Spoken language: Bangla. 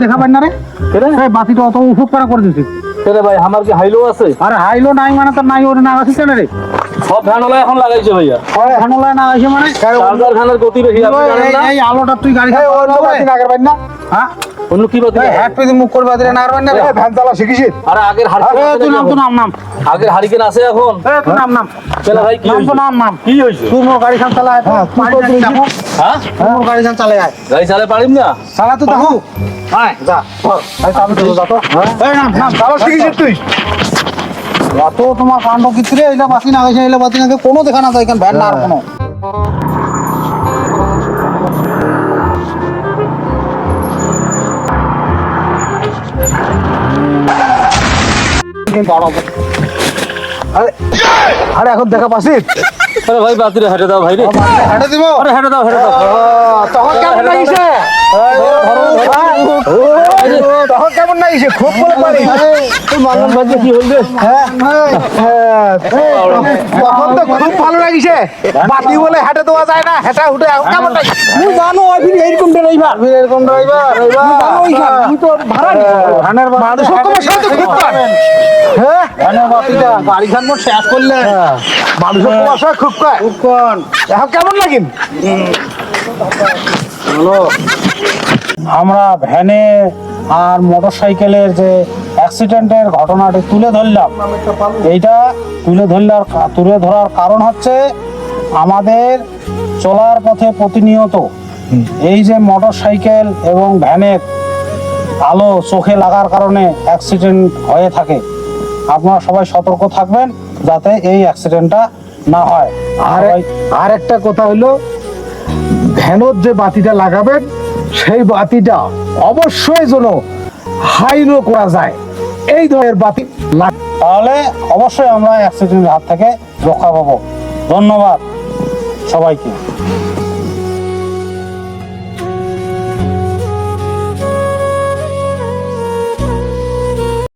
দেখা পাই না রে এই বাতিটা অত উফুক করা করে দিছিস রে ভাই আমার কি হাইলো আছে আরে হাইলো নাই মানে তো নাই ওরে না আসিস রে সব ভ্যানলা এখন লাগাইছে ভাইয়া। হানোলায় না আসে মানে? চার্জার ভ্যানের গতি বেশি আপনি জানেন না? এই- আলোটা তুই গাড়ি এই অন্য বাতি না করবেন না। হ্যাঁ? অন্য কি বাতি হ্যাট পেতে মুখ করবে আদিরে না করবেন না ভ্যান চালা শিখিছিস আরে আগের এ, হারিকেন তুই নাম তো নাম নাম। আগের হারিকেন আছে এখন। এ, তুই নাম নাম। চলে ভাই কি নাম তো নাম নাম। কি হইছে তুই মোর গাড়ি খান চালায়। হ্যাঁ, তুই তুই হ্যাঁ? তুই মোর গাড়ি খান চালায় আয়। গাড়ি চালাতে পারিম না? চালা তো দেখো আয় যা। এই চালু তো যা তো। এই নাম নাম। চালা শিখিছিস তুই? অত তোমার কাণ্ড কিত্রে এইলা বাসি না গেছে এইলা বাসি না কোনো দেখা না যায় ভ্যান না আর কোনো। আরে আরে এখন দেখা পাচ্ছিস আরে ভাই বাতিরে হেঁটে দাও ভাই রে। হেঁটে দিব? আরে হেঁটে দাও হেঁটে দাও। তখন কেমন লাগিছে তখন কেমন লাগিছে খুব বলে পারি। মানন ভাই কি হইবে তখন তো খুব ভালো লাগিছে। বাতি বলে হেঁটে দেওয়া যায় না হেঁটা উঠে এখন কেমন তুই জানো আমি এইরকম ড্রাইভার এরকম ড্রাইভার আমি তো ভাড়া ধানের মানুষ সাথে খুব হ্যাঁ বাতিটা খান মোট শেষ করলে সাথে খুব কম খুব কন। এখন কেমন লাগিন আমরা ভ্যানে আর মোটরসাইকেলের যে অ্যাক্সিডেন্টের ঘটনাটি তুলে ধরলাম এইটা তুলে ধরলার তুলে ধরার কারণ হচ্ছে আমাদের চলার পথে প্রতিনিয়ত এই যে মোটরসাইকেল এবং ভ্যানের আলো চোখে লাগার কারণে অ্যাক্সিডেন্ট হয়ে থাকে। আপনারা সবাই সতর্ক থাকবেন যাতে এই অ্যাক্সিডেন্টটা না হয়। আর আর একটা কথা হইল ভ্যানোর যে বাতিটা লাগাবেন সেই বাতিটা অবশ্যই যেন হাইলো করা যায়। এই ধরনের বাতি তাহলে অবশ্যই আমরা অ্যাক্সিডেন্টের হাত থেকে রক্ষা পাবো। ধন্যবাদ সবাইকে।